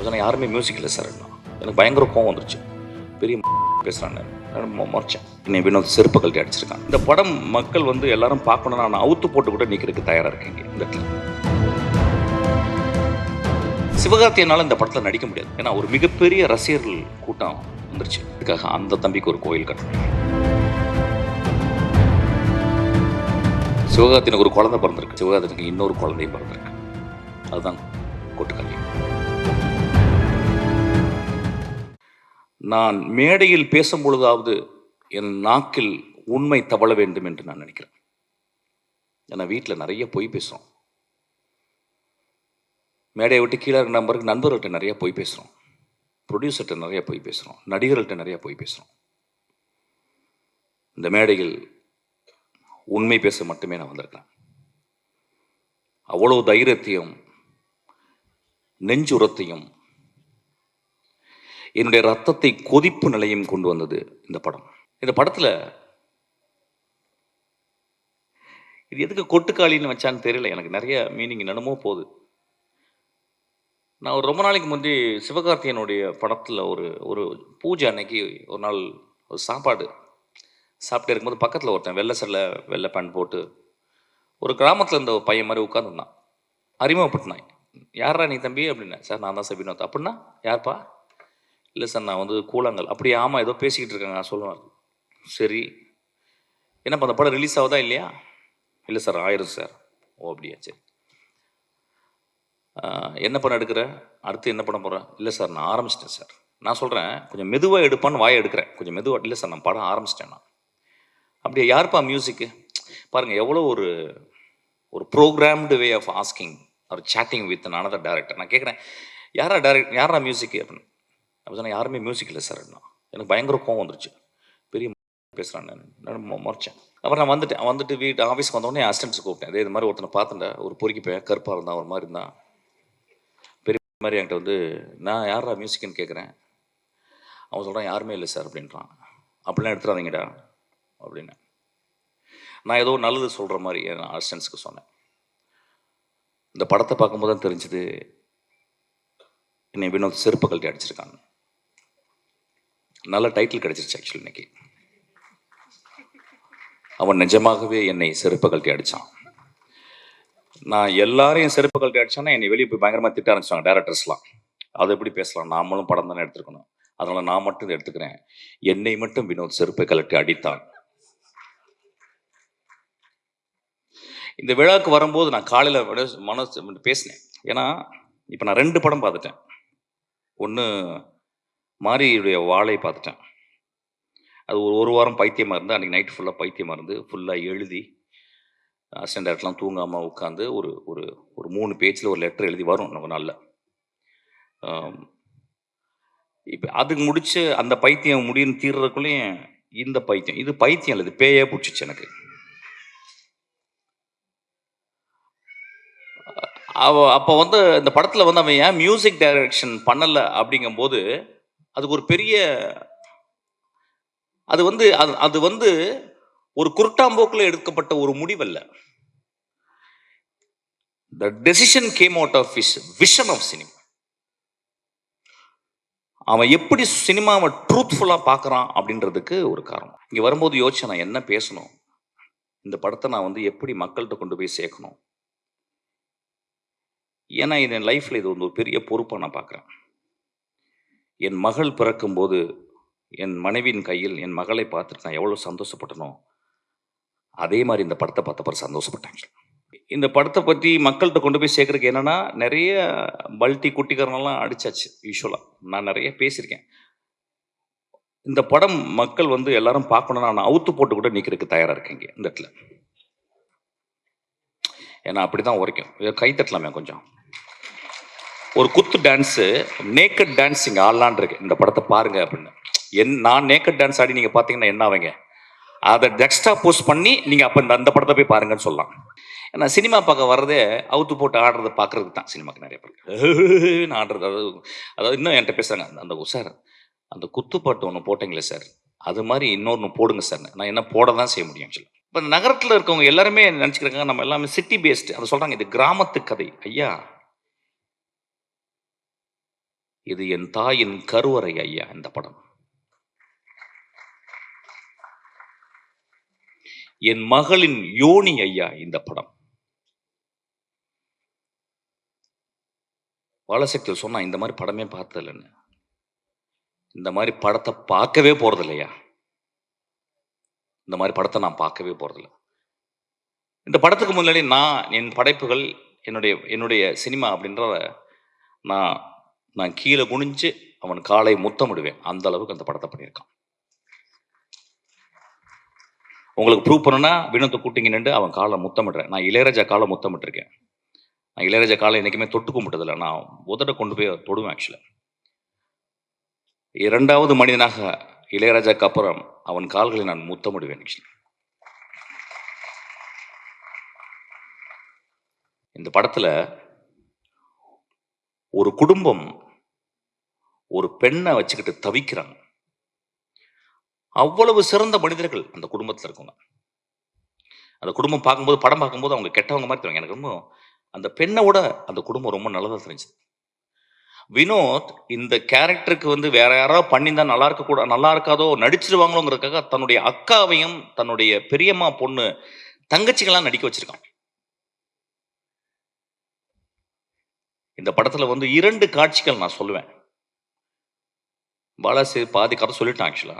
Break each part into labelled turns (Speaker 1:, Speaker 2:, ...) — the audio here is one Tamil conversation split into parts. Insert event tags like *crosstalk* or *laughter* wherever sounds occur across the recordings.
Speaker 1: அதனால் யாருமே மியூசிக் இல்லை சார் எனக்கு பயங்கர கோவம் வந்துருச்சு. பெரிய *laughs* பேசுகிறாங்க முறைச்சேன் என்னை வினோத் செருப்பு கழட்டி அடிச்சிருக்கான் இந்த படம் மக்கள் வந்து எல்லாரும் பார்க்கணும்னா நான் அவுத்து போட்டு கூட நிற்கிறதுக்கு தயாராக இருக்கேங்க இந்த இடத்துல. சிவகார்த்தியனால இந்த படத்தில் நடிக்க முடியாது. ஏன்னா ஒரு மிகப்பெரிய ரசிகர்கள் கூட்டம் வந்துருச்சு. இதுக்காக அந்த தம்பிக்கு ஒரு கோயில் கட்டணும். சிவகார்த்தினுக்கு ஒரு குழந்தை பிறந்திருக்கு. சிவகார்த்தினுக்கு இன்னொரு குழந்தையும் பிறந்திருக்கு. அதுதான் கொட்டுக்கல்வி நான் மேடையில் பேசும் பொழுதாவது என் நாக்கில் உண்மை தவழ வேண்டும் என்று நான் நினைக்கிறேன். ஏன்னா வீட்டில் நிறைய பொய் பேசுகிறோம் மேடையை விட்டு கீழே இருக்கிற நம்பருக்கு நண்பர்கள்ட்ட நிறைய பொய் பேசுகிறோம் ப்ரொடியூசர்கிட்ட நிறைய பொய் பேசுகிறோம் நடிகர்கள்ட்ட நிறைய பொய் பேசுகிறோம் இந்த மேடையில் உண்மை பேச மட்டுமே நான் வந்திருக்கேன் அவ்வளோ தைரியத்தையும் நெஞ்சுரத்தையும் என்னுடைய ரத்தத்தை கொதிப்பு நிலையும் கொண்டு வந்தது இந்த படம். இந்த படத்தில் இது எதுக்கு கொட்டுக்காளின்னு வச்சான்னு தெரியல எனக்கு நிறைய மீனிங் என்னமோ போகுது. நான் ஒரு ரொம்ப நாளைக்கு முந்தி சிவகார்த்தியனுடைய படத்தில் ஒரு ஒரு பூஜை அன்னைக்கு ஒரு நாள் ஒரு சாப்பாடு சாப்பிட்டு இருக்கும்போது பக்கத்தில் ஒருத்தன் வெள்ளை சட்டை வெள்ளை பேண்ட் போட்டு ஒரு கிராமத்தில் இருந்த ஒரு பையன் மாதிரி உட்காந்துருந்தான் அறிமுகப்பட்டினாய் யாரா நீ தம்பி? அப்படின்னா சார் நான் தான் சார் வினோத் அப்படின்னா யார்ப்பா? இல்லை சார் நான் வந்து கூழாங்கல் அப்படி ஆமாம் ஏதோ பேசிக்கிட்டு இருக்காங்க நான் சொல்லுவேன். சரி. என்னப்பா அந்த படம் ரிலீஸ் ஆகுதா இல்லையா? இல்லை சார் ஆயிரும் சார் ஓ அப்படியா சரி. என்ன படம் எடுக்கிற? அடுத்து என்ன பண்ண போகிறேன் இல்லை சார் நான் ஆரம்பிச்சிட்டேன் சார் நான் சொல்கிறேன் கொஞ்சம் மெதுவாக எடுப்பான்னு வாயை எடுக்கிறேன். கொஞ்சம் மெதுவாக இல்லை சார் நான் படம் ஆரம்பிச்சிட்டேன் நான். அப்படியே யாருப்பா மியூசிக்கு பாருங்கள் எவ்வளோ ஒரு ஒரு ப்ரோக்ராம்டு வே ஆஃப் ஆஸ்கிங் ஒரு சேட்டிங் வித் another டேரக்டர் நான் கேட்குறேன் யாரா டேரக்ட் யாரா மியூசிக்கு அப்படின்னு? அப்போ சொன்னேன் யாருமே மியூசிக் இல்லை சார் எனக்கு பயங்கர கோவம் வந்துருச்சு. பெரிய *laughs* பேசுகிறான் நான் மொ- முறைச்சேன். அப்புறம் நான் வந்துட்டேன் வந்துட்டு வீட்டு ஆஃபீஸ்க்கு வந்தோடனே அசிஸ்டன்ட்ஸ் கூப்பிட்டேன். இதே இது மாதிரி ஒருத்தனை பார்த்துட்டேன் ஒரு பொறுக்கி கருப்பாக இருந்தான் ஒரு மாதிரி இருந்தான் பெரிய மாதிரி என்கிட்ட வந்து நான் யாரா மியூசிக்னு கேட்குறேன் அவன் சொல்கிறான் யாருமே இல்லை சார் அப்படின்றான். அப்படிலாம் எடுத்துடாதீங்கடா அப்படின்னு நான் ஏதோ நல்லது சொல்கிற மாதிரி என் அசிஸ்டன்ஸுக்கு சொன்னேன். இந்த படத்தை பார்க்கும்போது தான் தெரிஞ்சது என்னை வினோத் செருப்பு கழட்டி அடிச்சிருக்காங்க நல்ல டைட்டில் கிடைச்சிருச்சு ஆக்சுவலி இன்னைக்கு. அவன் நிஜமாகவே என்னை செருப்பு கழட்டி அடிச்சான். நான் எல்லாரையும் செருப்பு கழட்டி அடிச்சானா என்னை வெளியே போய் பயங்கரமாக திட்ட ஆரம்பிச்சாங்க டேரக்டர்ஸ்லாம் அதை எப்படி பேசலாம்? நாமளும் படம் தானே எடுத்துருக்கணும். அதனால் நான் மட்டும் இதை எடுத்துக்கிறேன். என்னை மட்டும் வினோத் செருப்பை கழட்டி அடித்தான் இந்த விழாவுக்கு வரும்போது நான் காலையில் மனசு பேசினேன். ஏன்னா இப்போ நான் ரெண்டு படம் பார்த்துட்டேன். ஒன்று மாரியுடைய வாழை பார்த்துட்டேன். அது ஒரு ஒரு வாரம் பைத்தியமாக இருந்து அன்றைக்கி நைட் ஃபுல்லாக பைத்தியமாக இருந்து ஃபுல்லாக எழுதி அசிஸ்டன்ட் டேரக்டர்லாம் தூங்காமல் உட்காந்து ஒரு ஒரு ஒரு மூணு பேஜில் ஒரு லெட்டர் எழுதி வரும் நம்ம நாளில். இப்போ அதுக்கு முடிச்சு அந்த பைத்தியம் முடியும் தீர்றதுக்குள்ளேயும் இந்த பைத்தியம் இது பைத்தியம் இல்லை இது பேயே பிடிச்சிச்சு எனக்கு. அவ அப்போ வந்து இந்த படத்தில் வந்து அவன் ஏன் மியூசிக் டைரக்ஷன் பண்ணலை அப்படிங்கும்போது அதுக்கு ஒரு பெரிய அது வந்து அது அது வந்து ஒரு குருட்டாம்போக்கில் எடுக்கப்பட்ட ஒரு முடிவல்ல. The decision came out of is vision of cinema அவன் எப்படி சினிமாவை ட்ரூத்ஃபுல்லாக பார்க்குறான் அப்படின்றதுக்கு ஒரு காரணம். இங்கே வரும்போது யோசிச்சு நான் என்ன பேசணும்? இந்த படத்தை நான் வந்து எப்படி மக்கள்கிட்ட கொண்டு போய் சேர்க்கணும்? ஏன்னா என் லைஃப்பில் இது வந்து ஒரு பெரிய பொறுப்பாக நான் பார்க்குறேன். என் மகள் பிறக்கும்போது என் மனைவியின் கையில் என் மகளை பார்த்துட்டு நான் எவ்வளோ சந்தோஷப்பட்டனோ அதே மாதிரி இந்த படத்தை பார்த்தப்பறம் சந்தோஷப்பட்டேன் இந்த படத்தை பற்றி மக்கள்கிட்ட கொண்டு போய் சேர்க்கறதுக்கு என்னென்னா நிறைய பல்ட்டி குட்டிக்காரனெல்லாம் அடித்தாச்சு யூஸ்வலாக நான் நிறைய பேசியிருக்கேன். இந்த படம் மக்கள் வந்து எல்லாரும் பார்க்கணும்னா நான் அவுத்து போட்டு கூட நிற்கிறதுக்கு தயாராக இருக்கேங்க இந்த இடத்துல. ஏன்னா அப்படி தான் உரைக்கும். இதை கை தட்டலாமே கொஞ்சம். ஒரு குத்து டான்ஸு நேக்கட் டான்ஸ் இங்கே ஆடலான் இருக்கு இந்த படத்தை பாருங்க அப்படின்னு. என் நான் நேக்கட் டான்ஸ் ஆடி நீங்கள் பார்த்தீங்கன்னா என்ன ஆவீங்க? அதை டெக்ஸ்டா போஸ்ட் பண்ணி நீங்கள் அப்போ இந்த அந்த படத்தை போய் பாருங்கன்னு சொல்லலாம். ஏன்னா சினிமா பார்க்க வர்றதே அவுத்து போட்டு ஆடுறதை பார்க்கறதுக்கு தான் சினிமாக்கு நிறைய பேர் *laughs* ஆடுறது அதாவது அதாவது இன்னும் என்கிட்ட பேசுகிறாங்க அந்த- அந்த சார் அந்த குத்துப்பாட்டு ஒன்று போட்டீங்களே சார். அது மாதிரி இன்னொன்று போடுங்க சார். நான் என்ன போட தான் செய்ய முடியும் ஆக்சுவலாக இப்போ நகரத்தில் இருக்கவங்க எல்லாருமே நினச்சிக்கிறாங்க நம்ம எல்லாமே சிட்டி பேஸ்டு அதை சொல்கிறாங்க இது கிராமத்து கதை. ஐயா இது என் தாயின் கருவறை ஐயா இந்த படம். என் மகளின் யோனி ஐயா இந்த படம். பாலசக்தியில் சொன்னா இந்த மாதிரி படமே பார்த்ததில்லைன்னு. இந்த மாதிரி படத்தை பார்க்கவே போறது இல்லையா இந்த மாதிரி படத்தை நான் பார்க்கவே போறதில்ல. இந்த படத்துக்கு முன்னாடி நான் என் படைப்புகள் என்னுடைய என்னுடைய சினிமா அப்படின்றத நான் நான் கீழே குனிஞ்சு அவன் காலை முத்தமிடுவேன். அந்த அளவுக்கு அந்த படத்தை பண்ணியிருக்கான். உங்களுக்கு ப்ரூவ் பண்ணனா வினோத்தை கூட்டிங்க நின்று அவன் காலை முத்தமிடுறேன். நான் இளையராஜா காலை முத்தமிட்டிருக்கேன். நான் இளையராஜா காலை என்றைக்குமே தொட்டு கும்பிட்டதில்லை. நான் உதட கொண்டு போய் தொடுவேன் ஆக்சுவலாக இரண்டாவது மனிதனாக இளையராஜாக்கு அப்புறம் அவன் கால்களை நான் முத்தமிடுவேன் actually. இந்த படத்தில் ஒரு குடும்பம் ஒரு பெண்ணை வச்சுக்கிட்டு தவிக்கிறாங்க. அவ்வளவு சிறந்த மனிதர்கள் அந்த குடும்பத்தில் இருக்கவங்க அந்த குடும்பம் பார்க்கும்போது படம் பார்க்கும்போது அவங்க கெட்டவங்க மாதிரி தெரியும். எனக்கு ரொம்ப அந்த பெண்ணை விட அந்த குடும்பம் ரொம்ப நல்லதாக தெரிஞ்சது. வினோத் இந்த கேரக்டருக்கு வந்து வேற யாராவது பண்ணியிருந்தா நல்லா இருக்க கூட நல்லா இருக்காதோ நடிச்சிருவாங்களோங்கிறதுக்காக தன்னுடைய அக்காவையும் தன்னுடைய பெரியம்மா பொண்ணு தங்கச்சிகளாம் நடிக்க வச்சிருக்கான் இந்த படத்துல வந்து இரண்டு காட்சிகள் நான் சொல்லுவேன். பாலாஜி பாதி கதை சொல்லிட்டேன் ஆக்சுவலா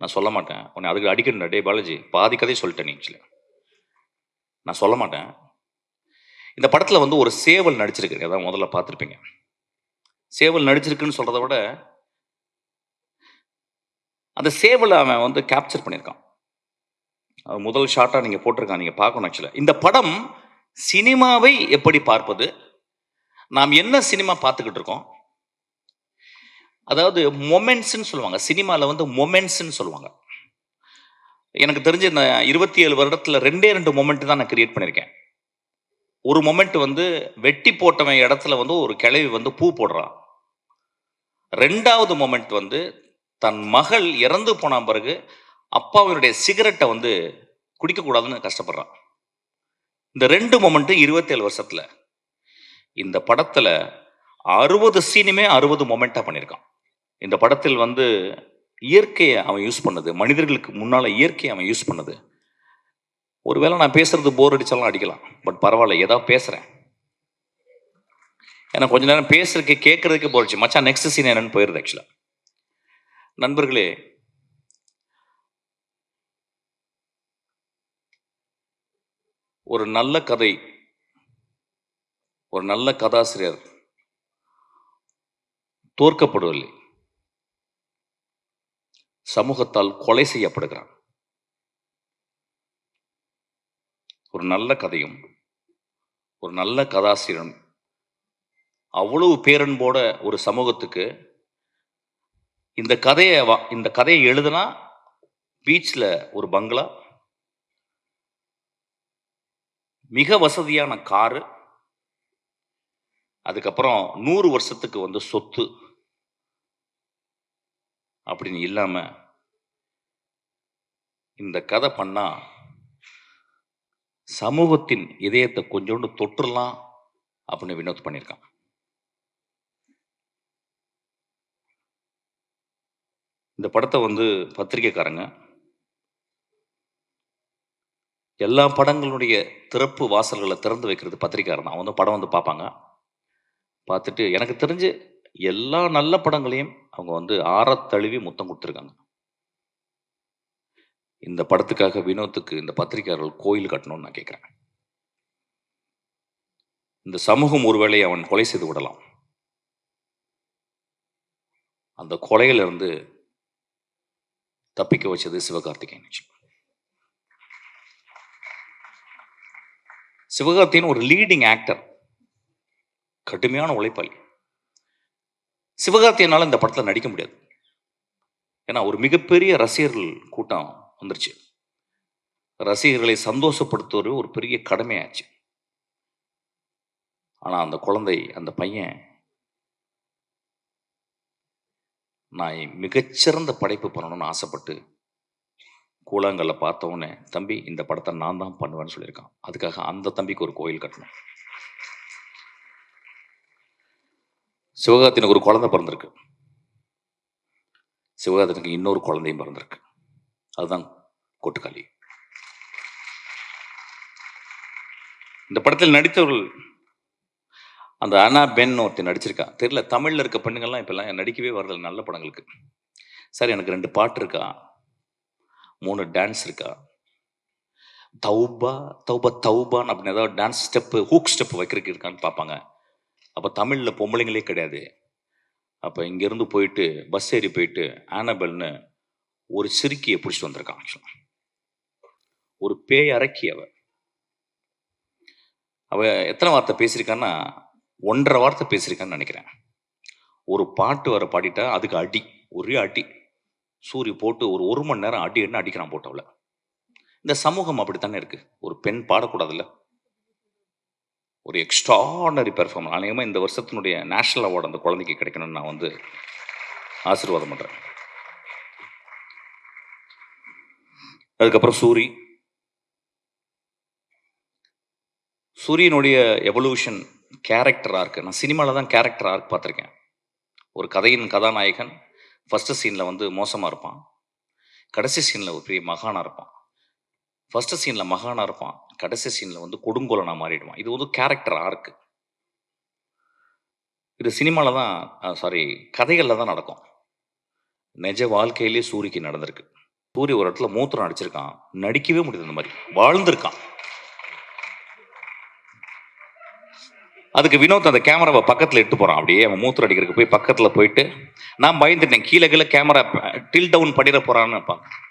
Speaker 1: நான் சொல்ல மாட்டேன். உன்னை அதுக்கு அடிக்கணும் டே பாலாஜி. பாதி கதையை சொல்லிட்டேன் நீ நான் சொல்ல மாட்டேன். இந்த படத்தில் வந்து ஒரு சேவல் நடிச்சிருக்கு அதான் முதல்ல பார்த்துருப்பீங்க. சேவல் நடிச்சிருக்குன்னு சொல்கிறத விட அந்த சேவலை அவன் வந்து கேப்சர் பண்ணியிருக்கான். முதல் ஷாட்டாக நீங்கள் போட்டிருக்கான் நீங்கள் பார்க்கணும் ஆக்சுவலாக இந்த படம் சினிமாவை எப்படி பார்ப்பது? நாம் என்ன சினிமா பார்த்துக்கிட்டு இருக்கோம்? அதாவது மொமெண்ட்ஸ்ன்னு சொல்லுவாங்க. சினிமாவில் வந்து மொமெண்ட்ஸ்ன்னு சொல்லுவாங்க. எனக்கு தெரிஞ்ச இந்த இருபத்தி ஏழு வருடத்தில் ரெண்டே ரெண்டு மொமெண்ட் தான் நான் கிரியேட் பண்ணியிருக்கேன் ஒரு மொமெண்ட் வந்து வெட்டி போட்டவன் இடத்துல வந்து ஒரு கிளவி வந்து பூ போடுறான். ரெண்டாவது மொமெண்ட் வந்து தன் மகள் இறந்து போன பிறகு அப்பாவினுடைய சிகரெட்டை வந்து குடிக்கக்கூடாதுன்னு கஷ்டப்படுறான். இந்த ரெண்டு மொமெண்ட்டு இருபத்தேழு வருஷத்தில் இந்த படத்தில் அறுபது சீனுமே அறுபது மொமெண்ட்டாக பண்ணியிருக்கான். இந்த படத்தில் வந்து இயற்கையை அவன் யூஸ் பண்ணது. மனிதர்களுக்கு முன்னால் இயற்கையை அவன் யூஸ் பண்ணது. ஒருவேளை நான் பேசுறது போர் அடித்தாலும் அடிக்கலாம். பட் பரவாயில்ல ஏதாவது பேசுகிறேன் ஏன்னா கொஞ்ச நேரம் பேசுறதுக்கு கேட்கறதுக்கு போயிடுச்சு மச்சான் நெக்ஸ்ட் சீன் என்னன்னு போயிருது ஆக்சுவலாக நண்பர்களே ஒரு நல்ல கதை ஒரு நல்ல கதாசிரியர் தோற்கப்படுவதில்லை. சமூகத்தால் கொலை செய்யப்படுகிறான். ஒரு நல்ல கதையும் ஒரு நல்ல கதாசிரியன் அவ்வளவு பேரன்போட ஒரு சமூகத்துக்கு இந்த கதையை வா- இந்த கதையை எழுதுனா பீச்சில் ஒரு பங்களா மிக வசதியான காரு அதுக்கப்புறம் நூறு வருஷத்துக்கு வந்து சொத்து அப்படின்னு இல்லாமல் இந்த கதை பண்ணால் சமூகத்தின் இதயத்தை கொஞ்சோண்டு தொற்றுலாம் அப்படின்னு வினோத் பண்ணியிருக்கான். இந்த படத்தை வந்து பத்திரிக்கைக்காரங்க எல்லா படங்களுடைய திறப்பு வாசல்களை திறந்து வைக்கிறது பத்திரிக்கையாரன் தான். அவங்க வந்து படம் வந்து பார்ப்பாங்க. பார்த்துட்டு எனக்கு தெரிஞ்சு எல்லா நல்ல படங்களையும் அவங்க வந்து ஆறத் தழுவி முத்தம் கொடுத்துருக்காங்க. இந்த படத்துக்காக வினோத்துக்கு இந்த பத்திரிகையாளர்கள் கோயில் கட்டணும்னு நான் கேட்குறேன். இந்த சமூகம் ஒருவேளை அவன் கொலை செய்து விடலாம். அந்த கொலையிலிருந்து தப்பிக்க வச்சது சிவகார்த்திகேயன் சிவகார்த்திகேயன் ஒரு லீடிங் ஆக்டர் கடுமையான உழைப்பாளி. சிவகார்த்தியனால இந்த படத்தில் நடிக்க முடியாது. ஏன்னா ஒரு மிகப்பெரிய ரசிகர்கள் கூட்டம் வந்துருச்சு. ரசிகர்களை சந்தோஷப்படுத்துவது ஒரு பெரிய கடமையாச்சு. ஆனால் அந்த குழந்தை அந்த பையன் நான் மிகச்சிறந்த படைப்பு பண்ணணும்னு ஆசைப்பட்டு கூழாங்கல்ல பார்த்த உடனே தம்பி இந்த படத்தை நான் தான் பண்ணுவேன்னு சொல்லியிருக்கான். அதுக்காக அந்த தம்பிக்கு ஒரு கோயில் கட்டணும். சிவகார்த்தினுக்கு ஒரு குழந்தை பிறந்திருக்கு. சிவகார்த்தினுக்கு இன்னொரு குழந்தையும் பிறந்திருக்கு. அதுதான் கொட்டுக்காளி. இந்த படத்தில் நடித்தவர்கள் அந்த அனா பென் ஒருத்தி நடிச்சிருக்கா. தெரியல தமிழில் இருக்க பெண்ணுங்கள்லாம் இப்போல்லாம் நடிக்கவே வரதில்லை நல்ல படங்களுக்கு. சார் எனக்கு ரெண்டு பாட்டு இருக்கா? மூணு டான்ஸ் இருக்கா? தௌபா தௌபா தௌபான் அப்படின்னு ஏதாவது டான்ஸ் ஸ்டெப்பு ஹூக் ஸ்டெப் வைக்கிறதுக்கு இருக்கான்னு பார்ப்பாங்க. அப்போ தமிழில் பொம்பளைங்களே கிடையாது. அப்போ இங்கேருந்து போயிட்டு பஸ் ஏறி போயிட்டு ஆனபல்னு ஒரு சிறுக்கியை பிடிச்சிட்டு வந்திருக்கான் ஆக்சுவலாக ஒரு பேய் அரக்கி அவ. அவ எத்தனை வார்த்தை பேசியிருக்கான்னா ஒன்றரை வார்த்தை பேசியிருக்கான்னு நினைக்கிறேன். ஒரு பாட்டு வர பாடிட்டா அதுக்கு அடி ஒரே அடி. சூரிய போட்டு ஒரு ஒரு மணி நேரம் அடி என்ன அடிக்கிறான் போட்டவளை. இந்த சமூகம் அப்படித்தானே இருக்குது ஒரு பெண் பாடக்கூடாதுல்ல? ஒரு எக்ஸ்ட்ராடனரி பெர்ஃபார்மன்ஸ் அநேகமாக இந்த வருஷத்தினுடைய நேஷனல் அவார்டு அந்த குழந்தைக்கு கிடைக்கணும்னு நான் வந்து ஆசீர்வாதம் பண்ணுறேன் அதுக்கப்புறம் சூரி. சூரியனுடைய எவல்யூஷன் கேரக்டர் ஆர்க்கு நான் சினிமாவில் தான் கேரக்டர் ஆர்க் பார்த்துருக்கேன். ஒரு கதையின் கதாநாயகன் ஃபஸ்ட்டு சீனில் வந்து மோசமாக இருப்பான். கடைசி சீனில் ஒரு பெரிய மகானாக இருப்பான். ஃபஸ்ட்டு சீனில் மகானாக இருப்பான். கடைசி சீனில் வந்து கொடுங்கோலனாக மாறிடுவான். இது வந்து கேரக்டர் ஆர்க்கு இது சினிமாவில் தான் சாரி கதைகளில் தான் நடக்கும். நிஜ வாழ்க்கையிலேயே சூரிக்கு நடந்திருக்கு. சூரி ஒரு இடத்துல மூத்திரம் அடிச்சிருக்கான். நடிக்கவே முடியுது இந்த மாதிரி. வாழ்ந்திருக்கான். அதுக்கு வினோத் அந்த கேமராவை பக்கத்தில் எட்டு போகிறான் அப்படியே அவன் மூத்திரம் அடிக்கிறதுக்கு போய் பக்கத்தில் போயிட்டு நான் பயந்துட்டேன். கீழே கீழே கேமரா டில் டவுன் பண்ணிட போகிறான்னு பார்க்க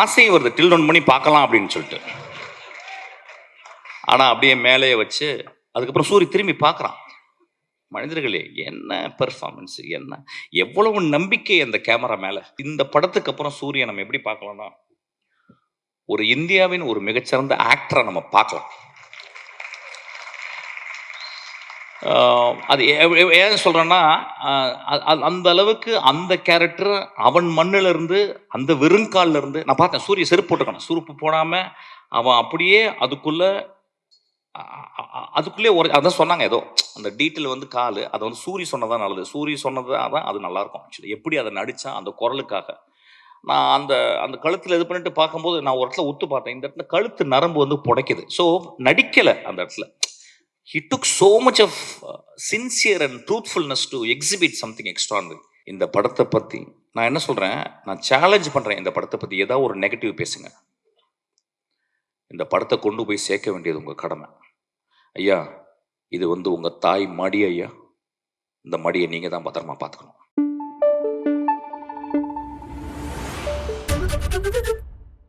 Speaker 1: ஆசையை வருது டில் டவுன் பண்ணி பார்க்கலாம் அப்படின்னு சொல்லிட்டு. ஆனால் அப்படியே மேலேயே வச்சு அதுக்கப்புறம் சூரிய திரும்பி பார்க்குறான். மனிதர்களே என்ன பெர்ஃபார்மன்ஸ் என்ன? எவ்வளவு நம்பிக்கை அந்த கேமரா மேலே? இந்த படத்துக்கு அப்புறம் சூரிய நம்ம எப்படி பார்க்கலாம்னா ஒரு இந்தியாவின் ஒரு மிகச்சிறந்த ஆக்டரை நம்ம பார்க்கலாம். அது ஏன் சொல்கிறேன்னா அந்த அளவுக்கு அந்த கேரக்டர் அவன் மண்ணிலிருந்து அந்த வெறுங்கால்ல இருந்து நான் பார்த்தேன் சூரிய செருப்பு போட்டுக்கணும் செருப்பு போடாமல் அவன் அப்படியே அதுக்குள்ளே அதுக்குள்ளே ஒரு அதான் சொன்னாங்க ஏதோ அந்த டீட்டெயில் வந்து கால் அதை வந்து சூரி சொன்னதான் நல்லது. சூரி சொன்னது அதான் அது நல்லாயிருக்கும் ஆக்சுவலி எப்படி அதை நடித்தான் அந்த குரலுக்காக. நான் அந்த அந்த கழுத்தில் இது பண்ணிட்டு பார்க்கும்போது நான் ஒரு இடத்துல உத்து பார்த்தேன் இந்த இடத்துல கழுத்து நரம்பு வந்து புடைக்குது. ஸோ நடிக்கலை அந்த இடத்துல. He took so much of sincere and truthfulness to exhibit something something இந்த படத்தை பற்றி நான் என்ன சொல்கிறேன் நான் சேலஞ்ச் பண்ணுறேன் இந்த படத்தை பற்றி ஏதாவது ஒரு நெகட்டிவ் பேசுங்க. இந்த படத்தை கொண்டு போய் சேர்க்க வேண்டியது உங்கள் கடமை. ஐயா இது வந்து உங்கள் தாய் மடி ஐயா. இந்த மடியை நீங்கள் தான் பத்திரமா பார்த்துக்கணும்.